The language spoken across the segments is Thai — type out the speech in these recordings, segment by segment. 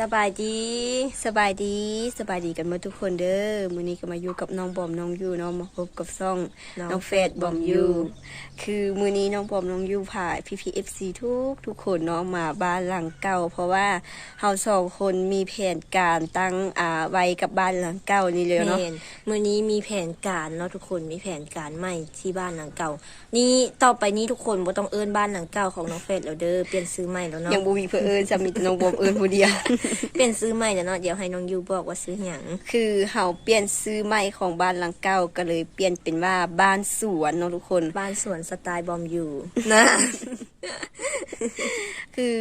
สบายดี สบายดี สบายดีกันหมาทุกคนเด้อมื้อนี้ก็มาอยู่กับน้องบอมน้องยูเนาะมาพบกับซ่องน้องน้องเฟดบอมยูคือมื้อนี้น้องบอมน้องยูพาพี่พีเอฟซีทุกทุกคนเนาะมาบ้านหลังเก่า เพราะว่าเฮาสองคนมีแผนการตั้งอ่าไว้กับบ้านหลังเก่านี่เลยเนาะแม่นมื้อนี้มีแผนการเนาะทุกคนมีแผนการใหม่ที่บ้านหลังเก่า นี่ต่อไปนี้ทุกคนบ่ต้องเอิ้นบ้านหลังเก่าของน้องเฟรดแล้วเด้อเปลี่ยนซื้อใหม่แล้วเนาะยังบ่มีเพื่อเอิ้นจะมีแต่น้องบอมเอิ้นผู้เดียวเปลี่ยนซื้อใหม่แล้วเนาะเดี๋ยวให้น้องยูบอกว่าซื้อหยังคือเฮาเปลี่ยนซื้อใหม่ของบ้านหลังเก่าก็เลยเปลี่ยนเป็นว่าบ้านสวนเนาะทุกคน บ้านสวนสไตล์บอมยูนะ คือ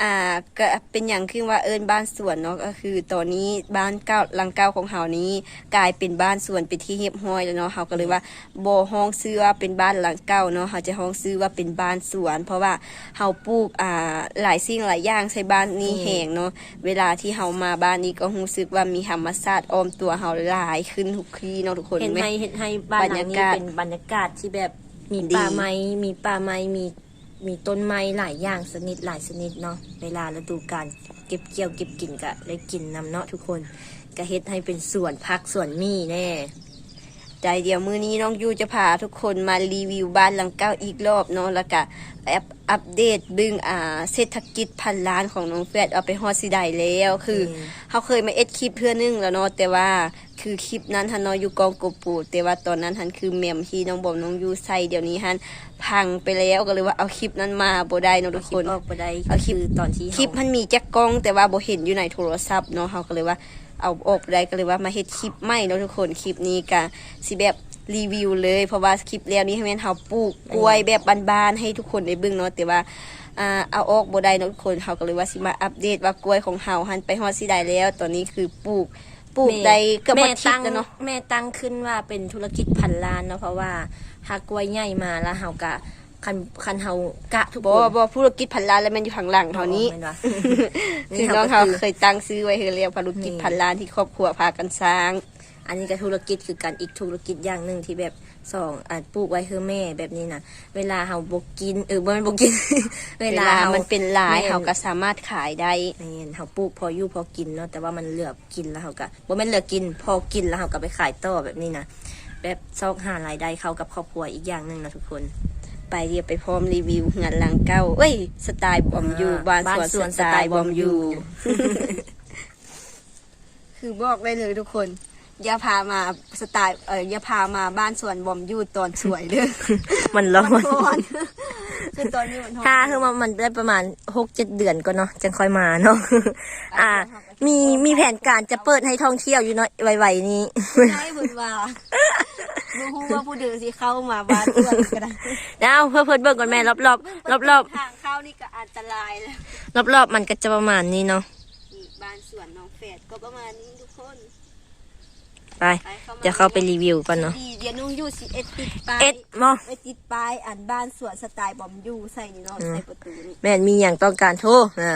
อ่าก็เป็นอย่างขึ้นว่าเอิญบ้านสวนเนาะก็คือตอนนี้บ้านเก่าหลังเก่าของเฮานี้ กลายเป็นบ้านสวนเป็นที่เรียบร้อยแล้วเนาะเฮาก็เลยว่าบ่ห้องซื้อว่าเป็นบ้านหลังเก่าเนาะเฮาจะห้องซื้อว่าเป็นบ้านสวน เพราะว่าเฮาปลูกอ่าหลายสิ่งหลายอย่างใส่บ้านนี้แห้งเนาะเวลาที่เฮามาบ้านนี้ก็รู้สึกว่ามีธรรมชาติอ้อมตัวเฮาหลายขึ้นทุกทีเนาะทุกคนเห็นไหมให้เห็นให้บ้านหลังนี้บรรยากาศเป็นบรรยากาศที่แบบมีดีป่าไม้มีป่าไม้มี มีต้นไม้หลายอย่างชนิดหลายชนิดเนาะเวลาฤดูกาลเก็บเกี่ยวเก็บกินกะได้กินนำเนาะทุกคนก็เฮ็ดให้เป็นสวนพักสวนมีแน่ ใจเดียวมื้อนี้น้องยูจะพาทุกคนมารีวิวบ้านหลังเก้าอีกรอบเนาะแล้วก็แอปอัปเดตเบึงอ่าเศรษฐกิจพันล้านของน้องแฟดเอาไปฮอดสิได้แล้ว คืออืมเขาเคยมาเอ็ดคลิปเพื่อนึงแล้วเนาะแต่ว่าคือคลิปนั้นทันเนาะอยู่กองกบปูแต่ว่าตอนนั้นทันคือเมมที่น้องบอมน้องยูใส่เดี๋ยวนี้ทันพังไปแล้วก็เลยว่าเอาคลิปนั้นมาบ่ได้เนาะทุกคคลิปนออกไปได้เอาคลิปคือตอนที่คลิปมันมีแจ็คกล้องแต่ว่าบ่เห็นอยู่ในโทรศัพท์เนาะเขาก็เลยว่า เอาออกได้ก็เลยว่ามาเฮ็ดคลิปใหม่เนาะทุกคนคลิปนี้ก็สิแบบรีวิวเลยเพราะว่าคลิปแล้วนี้ให้แม่นเฮาปลูกกล้วยแบบบานๆให้ทุกคนได้เบิ่งเนาะแต่ว่าอ่าเอาออกบ่ได้เนาะทุกคนเขาก็เลยว่าสิมาอัปเดตว่ากล้วยของเฮาหันไปฮอดสิได้แล้ว ตอนนี้คือปลูกปลูกได้เกือบแม่หมดทิศตั้งแล้วเนาะแม่ตั้งขึ้นว่าเป็นธุรกิจพันล้านเนาะเพราะว่าหากกล้วยใหญ่มาแล้วเฮากะ คันคันเฮากะทุกบ่คนบ่ธุรกิจพันล้านแล้วมันอยู่ข้างหลังเท่านี้แม่นวะคือน้องเขาเคยตั้งซื้อไว้คือเรียกธุรกิจนี่พันล้านที่ครอบครัวพากันสร้าง อันนี้ก็ธุรกิจคือการอีกธุรกิจอย่างหนึ่งที่แบบสองอ่าปลูกไว้คือแม่แบบนี้นะเวลาเฮาบกินเออบ่แม่นบกิน เวเวลาลาเฮามันเป็นหลายแม่น เขาก็สามารถขายได้ แม่นเฮาปลูกพออยู่พอกินเนาะแต่ว่ามันเหลือกินแล้วเฮาก็บ่แม่นเหลือกินพอกินแล้วเฮาก็ไปขายต่อแบบนี้นะแบบซอกหารายได้เข้ากับครอบครัวอีกอย่างหนึ่งนะทุกคน ไปเรียบไปพร้อมรีวิวงานหลังเก้าเอ้ย สไตล์บอมยูอ่าบ้านบ้านสวนสวนสไตล์สไตล์บอมยูบอมยูคือบอกได้เลยทุกคนอย่าพามาสไตล์เอออย่าพามาบ้านสวนบอมยูตอนสวยเด้อมันร้อมันนร้อนคือตอนนี้มันร้อนถ้าคือมันมันได้ประมาณหกเจ็ดเดือนก็เนาะจังค่อยมาเนาะอ่า มีมีแผนการจะเปิดให้ท่องเที่ยวอยู่เนาะไวๆนี้ได้บุญว่า บ่ฮู้ว่าผู้เดือสิเข้ามาบ้านสวนก็ได้แล้วเพื่อเพิ่นเบิ่งก่อนแม่รอบรอบรอบรอบทางเข้านี่ก็อันตรายแล้วรอบรอบๆมันก็จะประมาณนี้เนาะนี่บ้านสวนน้องแฝดก็ประมาณนี้ทุกคนไปไปเข้ามาจะเข้าไปรีวิวกันเนาะดีเดี๋ยวนุ่งยูสิเอ็ดติดป้ายเอ็ดมอไปติดป้ายอันบ้านสวนสไตล์บอมยูใส่นี่เนาะอืมใส่ประตูนี่แม่นมีอย่างต้องการโทรอ่า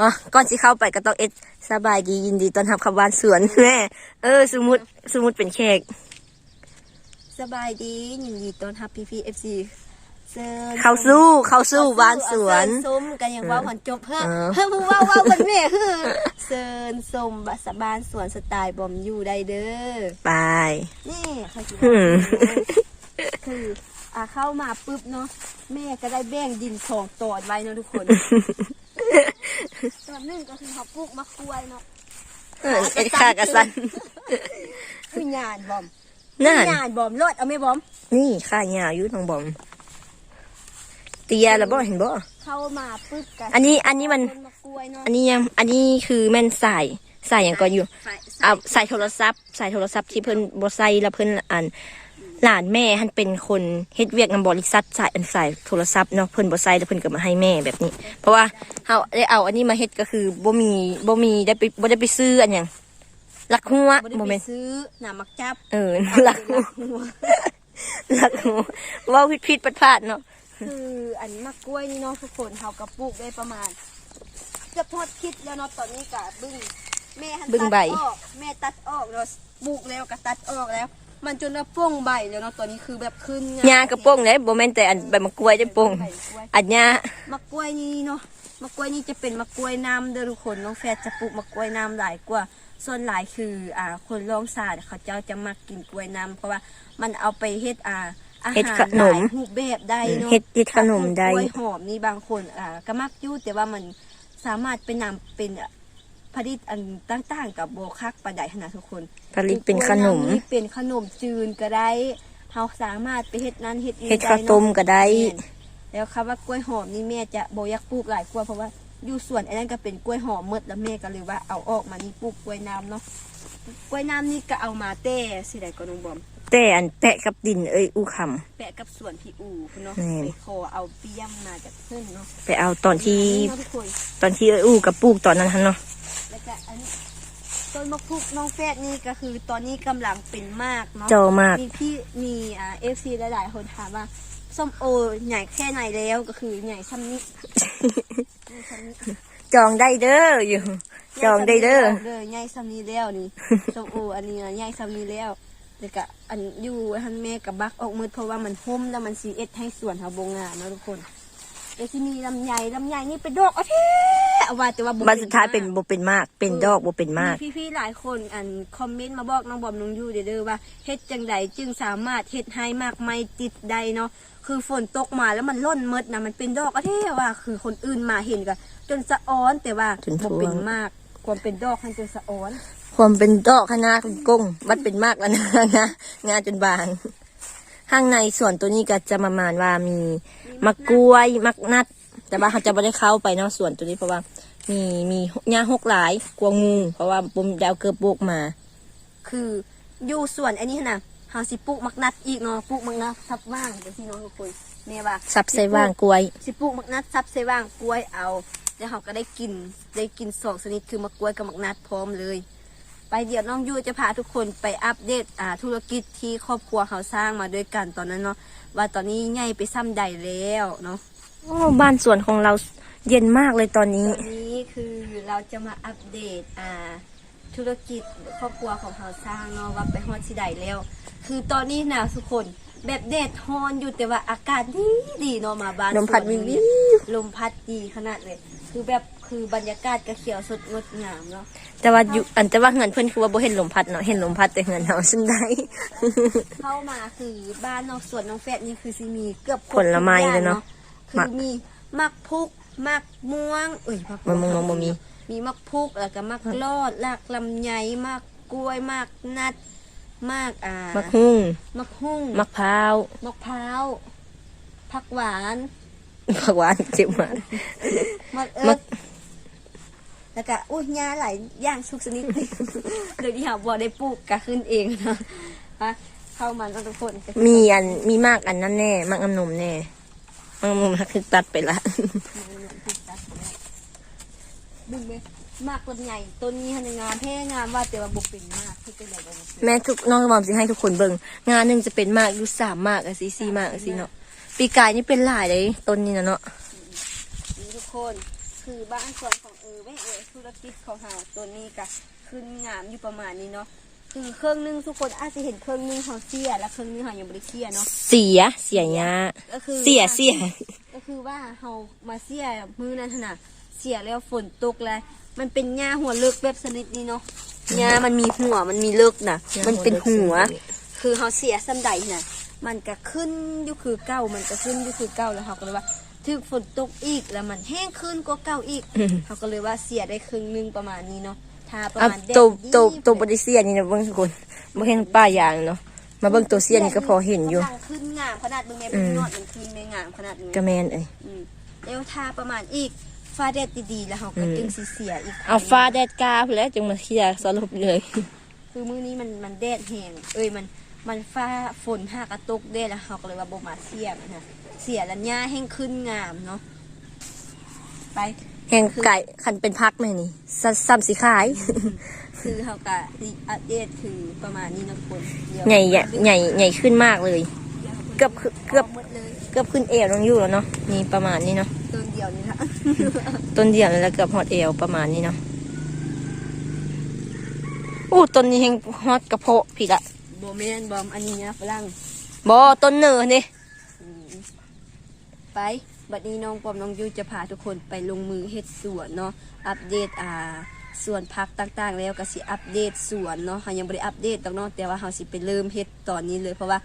อ๋อก่อนสิเข้าไปก็ต้องเอ็ดสบายดียินดีต้อนรับเขับบ้านสวนแม่เออ สมมุติสมมุติเป็นแขก สบายดียินดีต้อนรับพี่พีเอฟซีเซิร์นเข้าสู้เข้าสู้บ้านสวนเซิร์ส้มกันอย่างว่าหวันจบเพิ่มเออเพิ่มว่าว่าวันแม่คือเซิร์นส้มบัสบ้านสวนสไตล์บอมยูได้เด้อไปนี่เขาสิอืมคืออ่าเข้ามาปุ๊บเนาะแม่ก็ได้แบ่งดินสองตอนไว้เนาะทุกคนตอนหนึ่งก็คือเขาปลูกมะกล้วยเนาะเออเอ็ดขากระสันคืองานบอม นั่นงานบอมรถเอาไหม่บอม นี่ข้ายาวอยู่ทางบอม เตียแล้วบ่เห็นบ่ เข้ามาปุ๊บกันอันนี้อันนี้มันต้มะกล้วยเนาะอันนี้ยัง อันนี้คือแม่นใส่ใส่อย่างก็อยู่ ใส่เอาใส่โทรศัพท์ใส่โทรศัพท์ที่เพิ่นบ่ใส่แล้วเพิ่นอัน หลานแม่หันเป็นคนเฮ็ดเวียกนำบริษัทใส่อันใส่โทรศัพท์เนาะเพิ่นบ่ใส่แล้วเพิ่นก็มาให้แม่แบบนี้ เพราะว่าเฮาได้เอาอันนี้มาเฮ็ดก็คือบ่มีบ่มีได้ไปบ่ได้ไปซื้ออันหยัง ลักหัวบ่ได้บ่ไปแม่นซื้อหนามักจับเออลักหัวลักหัวเว้าผิดๆพลาดๆเนาะคืออันมะกล้วยนี่เนาะทุกคนเขาก็ปลูกได้ประมาณเกือบทอดคิดแล้วเนาะตอนนี้ก็บึ้งแม่หันบึ้งตัดใบออกแม่ตัดออกเราปลูกแล้วก็ตัดออกแล้ว มันจนว่าโป้งใบแล้วเนาะตัวนี้คือแบบขึ้นหญ้ากระโปงเลยบ่แม่นแต่อันใบมะกล้วยได้โปงใบกล้วยอันหญ้ามะกล้วยนี่เนาะมะกล้วยนี่จะเป็นมะกล้วยน้ำเด้อทุกคนน้องแฟดจะปลูกมะกล้วยน้ำหลายกว่า ส่วนหลายคืออ่าคนลองศาสตร์เขาเจ้าจะมักกินกล้วยน้ำเพราะว่ามันเอาไปเฮ็ดอ่าอาเฮ็ดหารขหนลาม ยรูปแบบได้เนาะ เฮ็ดเฮ็ดขนมได้ กล้วยหอมนี่บางคนอ่าก็มักอยู่แต่ว่ามันสามารถเป็นนำเป็น ผลิตอันต่างๆกับโบคักประไดขนาดทุกคนผลิตเป็นขนมกล้วยำนี่เป็นขนมจืนก็ได้เฮาสามารถไปเฮ็ดนั้นเฮ็ดนี้เฮ็ดได้ข้าวเนาะต้มก็ได้แม่นแล้วคำว่ากล้วยหอมนี่แม่จะโบอยักปลูกหลายกว่าเพราะว่าอยู่สวนอันนั้นก็เป็นกล้วยหอมหมดแล้วแม่ก็เลยว่าเอาออกมานี่ปลูกกล้วยน้ำเนาะกล้วยน้ำนี่ก็เอามาเต้สิได้ก็น้องบอมแต่อันแปะกับดินเอ้ยอู้คำแปะกับสวนพี่อูพุ่นเนาะแม่นไปขอเอาเปี้ยมมาจากเพิ่นเนาะไปเอาตอนที่เนาะทุกคนตอนที่เอ้ยอู้กับปลูกตอนนั้นหั่นเนาะ แล้วก็อันนี้ต้นมะพร้าวน้องแฟดนี่ก็คือตอนนี้กำลังเป็นมากเนาะโจมาก มีพี่มีอ่าเอฟซีหลายๆคนถามว่าส้มโอใหญ่แค่ไหนแล้วก็คือใหญ่ซ้ำนี้ใหญ่ซ้ำนี้จองได้เด้ออยู่ จองได้เด้อเด้อใหญ่ซ้ำนี้แล้วนี่ส้มโออันนี้นะใหญ่ซ้ำนี้แล้วแล้วก็อันอยู่ทันแม่กับบักออกมืดเพราะว่ามันห่มแล้วมันซีเอสให้สวนเฮาโบงานเนาะทุกคน เดี๋ยวที่มีลำไยลำไยนี่เป็นดอกเอาเท่เอาว่าแต่ว่าบ่บันสุดท้ายเป็นบ่เป็นมาก เป็นดอกบ่เป็นมากมีพี่ๆหลายคนอันคอมเมนต์มาบอกน้องบอมน้องยูเด้อเด้อว่าเฮ็ดจังใดจึงสามารถเฮ็ดให้มากไม่ติดได้เนาะคือฝนตกมาแล้วมันล่นเมดนะมันเป็นดอกอะเท่ว่า คือคนอื่นมาเห็นก็จนสะอ้อนแต่ว่าจนพวบ่งเป็นมากความเป็นดอกให้จนสะอ้อน ความเป็นดอกคณะคุณกุ้งมันเป็นมากแล้วนะนะงานจนบาง ข้างในส่วนตัวนี้ก็จะประมาณว่ามีมะกล้วยมักนัด แต่ว่าเขาจะไม่ได้เข้าไปเนาะส่วนตัวนี้เพราะว่า มีมีหญ้าหกหลายกลัวงู เพราะว่าปมดาวเกือบบุกมา คืออยู่ส่วนอันนี้นะเฮาสิปลูกมักนัดอีกเนาะปลูกมักนัดทับว่างจังซี่เนาะทุกคนแม่ว่าซับใส่ว่างกล้วย สิปลูกมักนัดซับใส่ว่างกล้วยเอา แล้วเขาก็ได้กินได้กินสองชนิดคือมะกล้วยกับมักนัดพร้อมเลย ไปเดี๋ยวน้องยูจะพาทุกคนไปอัปเดตอ่าธุรกิจที่ครอบครัวเขาสร้างมาด้วยกันตอนนั้นเนาะว่าตอนนี้ใหญ่ไปซ้ำใดแล้วเนาะโอ้บ้านสวนของเราเย็นมากเลยตอนนี้ ตอนนี้คือเราจะมาอัปเดตอ่าธุรกิจครอบครัวของเขาสร้างเนาะว่าไปฮอดที่ใดแล้ว คือตอนนี้นะทุกคนแบบแดดฮอนอยู่แต่ว่าอากาศดีดีเนาะมาบ้านลมพัดสวนวิววิเนี่ยวลมพัดดีขนาดเลย คือแบบ คือบรรยากาศก็เขียวสดงดงามเนาะแต่ว่าอยู่อันแต่ว่าเงินเพื่อนคือว่าบ่เห็นลมพัดเนาะเห็นลมพัดแต่เงินเราซึ่งได้เข้ามาคือบ้านนอกสวนน้องแฟดนี่คือสิมีเกือบครบผลไม้ทุกอางเลยเนาะคืมัอกมีมักพุกมักม่วงเอ้ยมักมะม่วงมะม่วงมี มีมักพุกแล้วก็มักลอดลากลำไยมักกล้วยมักนัดมักอ่ามักหุ้งมักหุ่งมักพร้าวมะพร้าวผักหวานผักหวานเจ็บมากมักเอิมับก แล้วก็อุ้ยหญ้าหลายอย่างสุกสนิดเดี๋ยวนี้หาบ่ได้ปลูกก็ขึ้นเองนะฮะเข้ามาแล้วทุกคนก็มีอันมีมากอันนั้นแน่มากอันนมแน่มากอันนมคือตัดไปละบึ้งไหมมากต้นใหญ่ต้นนี้ให้งามแพ่งามว่าแต่ว่าบุเป็นมากคือเป็นอะไรบ้างแม่ทุกน้องบอมสิให้ทุกคนเบิ่งงานหนึ่งจะเป็นมากอยู่สามมากอะซีซีมากอะซีเนาะปีกายนี่เป็นหลายเลยต้นนี้นะเนาะนี่ทุกคน คือบ้านสวนของเออไม่เออธุรกิจของเราตัวนี้ก็ขึ้นงามอยู่ประมาณนี้เนาะคือเครื่องนึงทุกคนอาจจะเห็นเครื่องนึงเขาเสียและเครื่องนึงเขายังไม่ได้เสียเนาะเสียเสียยาก็คือเสียเสียก็คือว่าเขามาเสียมือนั้นขนาดเสียแล้วฝนตกเลยมันเป็นหญ้าหัวเลิกแบบชนิดนี้เนาะหญ้ามันมีหัวมันมีเลิกนะมันเป็นหัว คือเขาเสียซ้ำใดน่ะมันก็ขึ้นอยู่คือเก้ามันก็ขึ้นอยู่คือเก้าแล้วเขาก็เลยว่า ถึกฝนตกอีกแล้วมันแห้งขึ้นกว่าเก้าอีกเขาก็เลยว่าเสียได้ครึ่งหนึงประมาณนี้เนาะทาประอะมาณแดดตัวดีตัวตัวบริเซียนี่นะเบิ่งทุกคนบ่เห็นป้ายางเนาะมาเบิ่งตัวเสียนี่ก็พอเห็นอยู่ กำลังขึ้นงามขนาดมึงไงอืเป็นมยอดมันขึ้นไม่งามขนาดนึงกระแมนเอ้ย อืมแล้วทาประมาณอีกฟ้าแดดดีๆแล้วเขาก็อืม จึงสีเสียอีกเอาฟ้าแดดกาพุ่นแหล้วจึงมาเคลียร์สรุปเลย คือมื้อนี้มันมันแดดแห้งเอ้ยมัน มันฟ้าฝนหากระตกแดดแล้วเขาก็เลยว่าบ่มาเสียมันนะเสียแล้วหญ้าแห้งขึ้นงามเนาะไปแห่งไก่คันเป็นพักแม่นี่ซซ้ำสีขาย คือเขาก็อัปเดตคือประมาณนี้นะคนเดี๋ยวใหญ่ใหญ่ใหญ่ใหญ่ขึ้นมากเลย เกือบเกือบาหมดเลยเกือบขึ้นเอวน้องอยู่แล้วเนาะนี่ประมาณนี้เนาะต้นเดียวนี่ละต้นเดียวนี่แหล้วเกือบฮอดเอวประมาณนี้เนาะอู้ต้นนี้แห่งฮอดกระเพาะพี่ละ โบแมนบอมอันนี้นะฝรั่งบ่ต้นเนอนี่ไป บัดนี้น้องปอมน้องยูจะพาทุกคนไปลงมือเฮ็ดสวนเนาะ อัปเดตอ่าสวนพักต่างๆ แล้วก็สิอัปเดตสวนเนาะเฮายังบ่ได้อัปเดตดอกเนาะแต่ว่าเฮาสิไปเริ่มเฮ็ดตอนนี้เลยเพราะว่า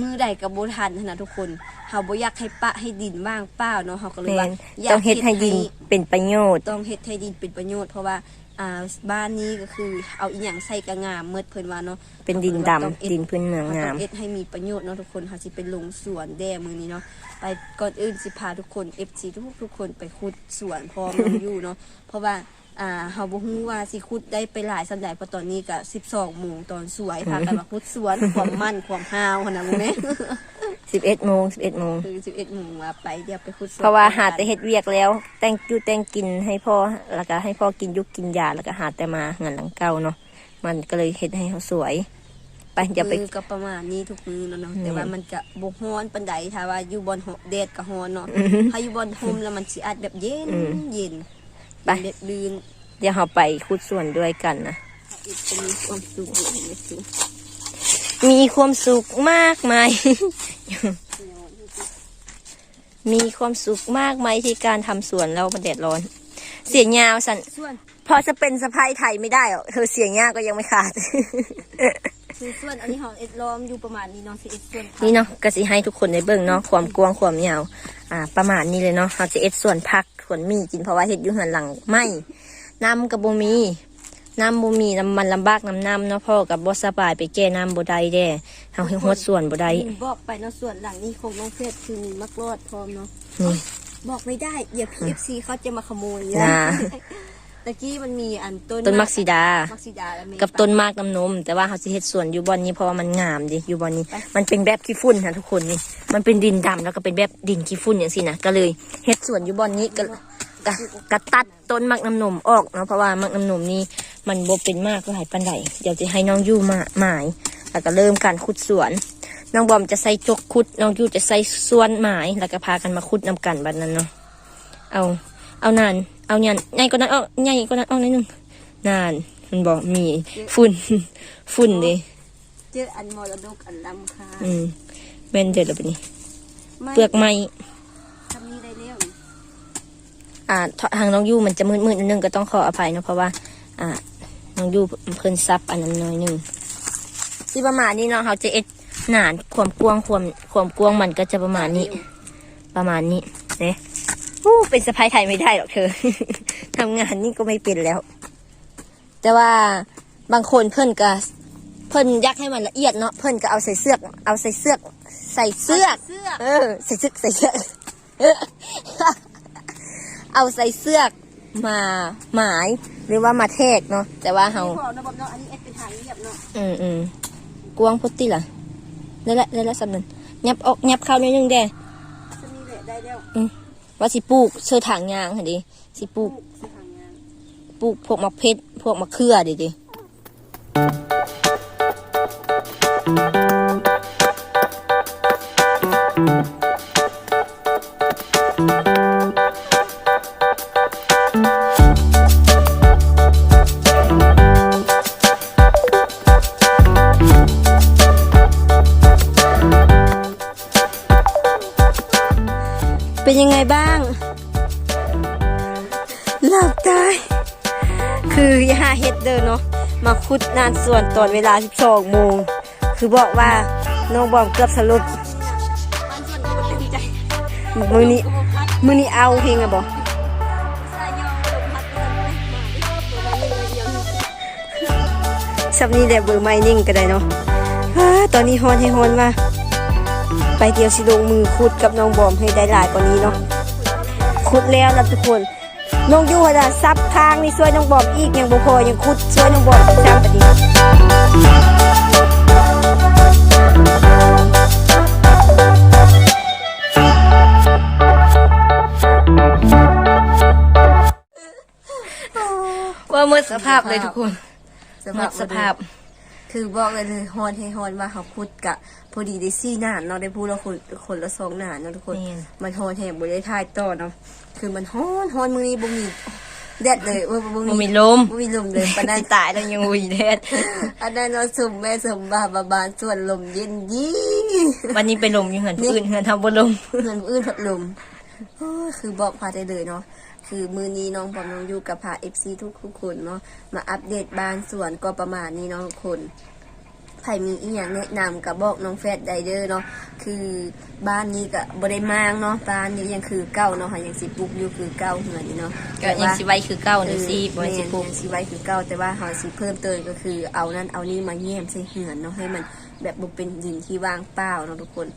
มือใดก็บ่ทันหั้นนะทุกคนเฮาบ่อยากให้ปะให้ดินว่างเปล่าเนาะเฮาก็เลยแม่ว่านอยาต้องกเฮ็ดให้ดินเป็นประโยชน์ ต้องเฮ็ดให้ดินเป็นประโยชน์เพราะว่า อ่าบ้านนี้ก็คือเอาอีหยังใส่ก็งามเมิดเพิ่นว่าเนาะเป็นดินดำต้องเอ็ดดินพื้นเมืองเขางาต้อมงเอ็ดให้มีประโยชน์เนาะทุกคนเขาสิเป็นลงสวนแด่มือนี้เนาะไปก่อนอื่นสิพาทุกคน FC ทุกทุกคนไปขุดสวนพร้อมน้องอยู่เนาะเพราะว่า อ่าเฮาบ่ฮู้ว่าสิขุดได้ไปหลายสันใดเพราะตอนนี้ก็12โมงตอนสวยพากันมาขุดสวนความมั่นความฮาวหั่นน่ะรู้ไหม11โมง11โมงคือ11โมงว่าไปเดี๋ยวไปขุดสวนเพราะว่าหาแต่เฮ็ดเวียกแล้ว แต่งอยู่แต่งกินให้พ่อแล้วก็ให้พ่อกินยุกกินยาแล้วก็หาแต่มาเงินหลังเก่าเนาะมันก็เลยเฮ็ดให้เขาสวยไปอย่าไปมือก็ประมาณนี้ทุกมือเนาะเนาะแต่ว่ามันจะบ่ฮ้อนปานใดถ้าว่าอยู่บนแดดก็ฮ้อนเนาะถ้าอยู่บนโฮมแล้วมันสิอาจแบบเย็นอืมเย็น ไปเด็ดดืนเดี๋ยวเราไปขุดสวนด้วยกันนะอีกจะมีความสุขอยู่ในสิมีความสุขมากมายมีความสุขมากไหมที่การทำสวนแล้วมันแดดร้อน เสียงยาวสันส่วนพอจะเป็นสะพายไทยไม่ได้หรอกเธอเสียงยาวก็ยังไม่ขาดคือส่วนอันนี้ของเอ็ดล้อมอยู่ประมาณนี้เนาะสิเอ็ดส่วนนี่เนาะก็สิให้ทุกคนได้เบิ่งเนาะความกว้างความยาวอ่า ประมาณนี้เลยเนาะเราจะเอ็ดส่วนพัก ส่วนมีกินเพราะว่าเฮ็ดอยู่เหือนหลังไม่น้ำกับบ่มีน้ำบ่มีน้ำมันลำบากน้ำน้ำเนาะพ่อกับบ่สบายไปแก้น้ำบ่ได้แด้เฮาเฮ็ดฮอดส่วนบ่ได้บอกไปเนาะส่วนหลังนี้ของน้องเพชรคือมีมักรอดพร้อมเนาะนี่บอกไม่ได้เดี๋ยวพีเอฟซีเขาจะมาขโมยจ้า ตะกี้มันมีอันต้นต้นมักซีดา มักซีดาและเมกับต้นมากน้ำนม แต่ว่าเขาจะเฮ็ดสวนอยู่บอนนี้เพราะว่ามันงามดิอยู่บอนนี้ มันเป็นแบบขี้ฝุ่นนะทุกคนนี่มันเป็นดินดำแล้วก็เป็นแบบดินขี้ฝุ่นอย่างสินะก็เลยเฮ็ดสวนอยู่บอนนี้ก็ก็ก็ตัดต้นมักน้ำนมออกเนาะเพราะว่ามักน้ำนมนี่มันบ่เป็นมากหลายปันใดเดี๋ยวจะให้น้องยู่มาหมายแล้วก็เริ่มการขุดสวน น้องบอมจะใส่จกขุด น้องยู่จะใส่ส่วนหมายแล้วก็พากันมาขุดนำกันบัดนั้นเนาะเอาเอานาน เอานานใหญ่กว่านั้นเอาใหญ่กว่านั้นเอาหนิดนึงนานมันบอกมีฝุ่นฝุ่นดิเจออันมรดกอันล้ำค่าอืมแม่นเด็ดแล้วปะนี่ไม่เปลือกไม้ทำนี้ได้แล้วอ่าทางน้องยู่มันจะมืดมืดๆนิดนึงก็ต้องขออภัยเนอะเพราะว่า อ่า น้องยู่เพิ่นซับอันนั้นน้อยหนึงสิประมาณนี้เนาะเขาจะเอ็ดหนานความกว้างความความกว้างมันก็จะประมาณนี้ ประมาณนี้เนี่ย อู้เป็นสะพายไทยไม่ได้หรอกเธอ ทำงานนี่ก็ไม่เป็นแล้ว แต่ว่าบางคนเพิ่นก็เพิ่นอยากให้มันละเอียดเนาะเพิ่นก็เอาใส่เสือกเอาใส่เสือกใส่เสือกเสื้อเออใส่เสือกใส่เสือกเออเอาใส่เสือกมาหมายหรือว่ามาเทกเนาะแต่ว่าเฮาที่พอเนาะบอมเนาะอันนี้เอ็ดเป็นทางเรียบเนาะอืมอืมกวางพุตติล่ะได้ละได้ละสำนันยับออกยับเข้าหนิดนึงเด้จะมีแหละได้แล้ว ว่าสิปลูกเสื้อถางยางค่ะดิสิปลูกสิทางงานปลูกพวกมะเพชรพวกมะเขือดิดิ ส่วนตอนเวลา 12 โมง คือบอกว่าน้องบอมเกือบสลบอันส่วนก็บ่ตื่นใจมือนี้มือนี้เอาเพลงอะบอกสายยอลมพัดเลยมาดิตัวนี้เลยเดียวสับนี้แหละเบอร์ไม้นิ่งก็ได้เนาะตอนนี้ฮอนให้ฮอนว่าไปเดียวสิลงมือคุดกับน้องบอมให้ได้หลายกว่านี้เนาะคุดแล้วนะทุกคน น้องยูว่าจะซับค้างนี่ช่วยน้องบอมอีกยังบ่พอยังคุดช่วยน้องบอมอีกซ้ำปะนี้ว่าหมดสภาพเลยทุกคนสหมภาพดสภาพ คือบอกเลยเลยฮอนให้ฮอนว่าเขาคุดกะพอดีได้ซี่หนานเนาะได้พูดแล้วคนคนละสองหนานเนาะทุกคนแม่นมันฮอนแหงบ่ได้ทายต่อเนาะ คือมันฮอนฮอนมือนี้บ่มีแดดเลยว่าบ่บ่มีมีลมบ่มีลมเลยปานนั้นสิตายแล้วยังอุ้ยแดดอันนั้นเราสมแม่สมบาบาบานส่วนลมเย็นยี่วันนี้ไปลมอยู่เหือนผู้อื่นเหือนทำบ่ลมเงินอื่นพัดลมโอ้ยคือบอกพาได้เลยเนาะคือมือนี้น้องบอมน้องอยู่กับพาเอฟซีทุกทุกๆคนเนาะมาอัปเดตบ้านสวนก็ประมาณนี้เนาะทุกคน ใครมีอีกอย่างแนะนำกับบอกน้องแฟดไดเดอร์เนาะคือบ้านนี้ก็บริมางเนาะบ้านนี้ยังคือเก่าเนาะค่ะยังสิปลุกอยู่คือเก่าเหมือนนี้เนาะก็ยังสิไว้คือเก่าเอเดี๋ยวอสิบ่สิปลูกแม่นสิไว้คือเก่าแต่ว่าเฮาสิเพิ่มเติมก็คือเอานั่นเอานี่มาแย้มใส่เหือนเนาะให้มันแบบบ่เป็นดินที่ว่างเปล่าเนาะทุกคน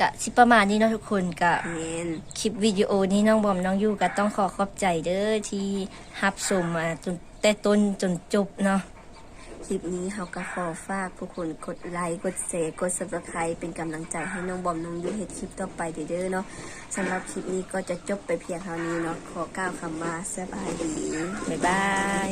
กะสิประมาณนี้เนาะทุกคนกะแม่นคลิปวิดีโอนี้น้องบอมน้องยูก็ต้องขอขอบใจเด้อที่รับชมมาจนแต่ต้นจนจบเนาะ คลิปนี้เฮาก็ขอฝากผู้คนกดไลค์กดแชร์กด subscribe เป็นกำลังใจให้น้องบอมน้องยูเฮ็ดคลิปต่อไปเด้อเนาะสำหรับคลิปนี้ก็จะจบไปเพียงเท่านี้เนาะขอกล่าวคำว่าสบายดีบ๊ายบาย